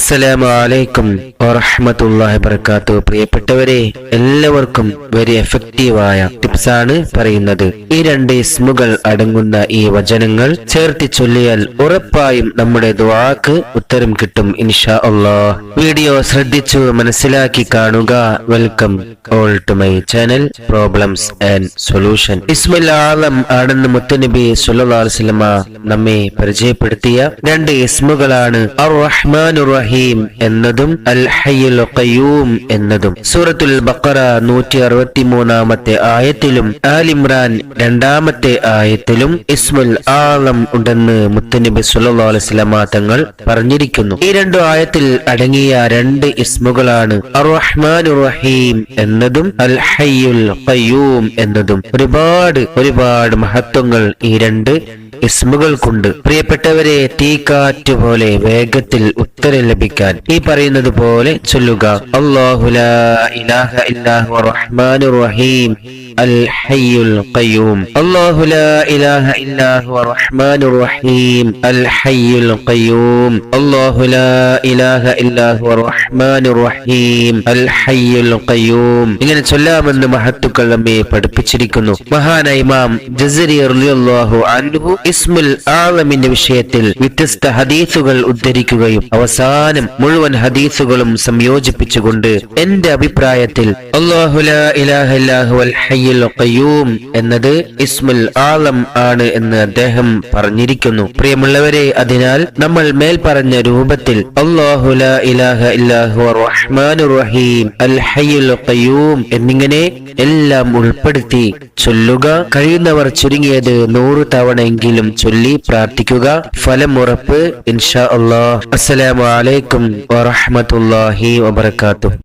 അസ്സലാമു അലൈക്കും വറഹ്മത്തുള്ളാഹി വബറകാത്തു പ്രിയപ്പെട്ടവരെ എല്ലാവർക്കും വെരി എഫക്റ്റീവായ ടിപ്സ് ആണ് പറയുന്നത്. ഈ രണ്ട് ഇസ്മുകൾ അടങ്ങുന്ന ഈ വചനങ്ങൾ ചേർത്തി ചൊല്ലിയാൽ ഉറപ്പായും നമ്മുടെ ദുആക്ക് ഉത്തരം കിട്ടും ഇൻഷാ അള്ളാഹ്. വീഡിയോ ശ്രദ്ധിച്ചു മനസ്സിലാക്കി കാണുക. Welcome all to my channel problems and solution Ismul Alam ആണെന്ന് മുത്തനബി വസല്ലമ നമ്മെ പരിചയപ്പെടുത്തിയ രണ്ട് ഇസ്മുകളാണ് അർ റഹ്മാനുർ റഹീം എന്നതും അൽ ഹയ്യുൽ ഖയ്യൂം എന്നതും. സൂറത്തുൽ ബഖറ നൂറ്റി അറുപത്തി മൂന്നാമത്തെ ആയത്തിലും ആലിമ്രാൻ രണ്ടാമത്തെ ആയത്തിലും ഇസ്മുൽ ആളം ഉണ്ടെന്ന് മുത്തനബി അലൈഹി വസല്ലമ തങ്ങൾ പറഞ്ഞിരിക്കുന്നു. ഈ രണ്ടു ആയത്തിൽ അടങ്ങിയ രണ്ട് ഇസ്മുകളാണ് റഹ്മാനുർ റഹീം എന്നതും അൽ ഹയ്യുൽ ഖയ്യൂം എന്നതും. ഒരുപാട് ഒരുപാട് മഹത്വങ്ങൾ ഈ രണ്ട് ഇസ്മുകൾക്കുണ്ട് പ്രിയപ്പെട്ടവരെ തീക്കാറ്റ് പോലെ വേഗത്തിൽ ഉത്തരം ലഭിക്കാൻ ഈ പറയുന്നത് പോലെ ചൊല്ലുക. അല്ലാഹു ലാ ഇലാഹ ഇല്ലാഹു റഹ്മാൻ റഹീം ഹയ്യുൽ ഖയ്യൂം അല്ലാഹു ലാ ഇലാഹ ഇല്ലാഹു റഹ്മാനുർ റഹീം അൽ ഹയ്യുൽ ഖയ്യൂം അല്ലാഹു ലാ ഇലാഹ ഇല്ലാഹു റഹ്മാനുർ റഹീം അൽ ഹയ്യുൽ ഖയ്യൂം ഇങ്ങനെ ചൊല്ലാമെന്ന് മഹത്തുക്കൾ നമ്മെ പഠിപ്പിച്ചിരിക്കുന്നു. മഹാന ഇമാം ജസരി റളിയല്ലാഹു അൻഹു ഇസ്മുൽ ആലമിന്റെ വിഷയത്തിൽ വ്യത്യസ്ത ഹദീസുകൾ ഉദ്ധരിക്കുകയും അവസാനം മുഴുവൻ ഹദീസുകളും സംയോജിപ്പിച്ചുകൊണ്ട് എന്റെ അഭിപ്രായത്തിൽ അല്ലാഹു ലാ ഇലാഹ ഇല്ലാഹു അൽ ഹയ്യുൽ ഖയ്യൂം എന്നത് ഇസ്മുൽ ആലം ആണ് എന്ന് അദ്ദേഹം പറഞ്ഞിരിക്കുന്നു. പ്രിയമുള്ളവരെ അതിനാൽ നമ്മൾ മേൽ പറഞ്ഞ രൂപത്തിൽ അല്ലാഹു ലാ ഇലാഹ ഇല്ലാഹു റഹ്മാനുർ റഹീം അൽ ഹയ്യുൽ ഖയ്യൂം എന്നിങ്ങനെ എല്ലാം ഉൾപ്പെടുത്തി ചൊല്ലുക. കഴിയുന്നവർ ചുരുങ്ങിയത് നൂറ് തവണയെങ്കിലും ചൊല്ലി പ്രാർത്ഥിക്കുക. ഫലം ഉറപ്പ് ഇൻഷാ അള്ളാഹ് അസ്സലാമു അലൈക്കും വറഹ്മത്തുള്ളാഹി വബറകാതുഹു.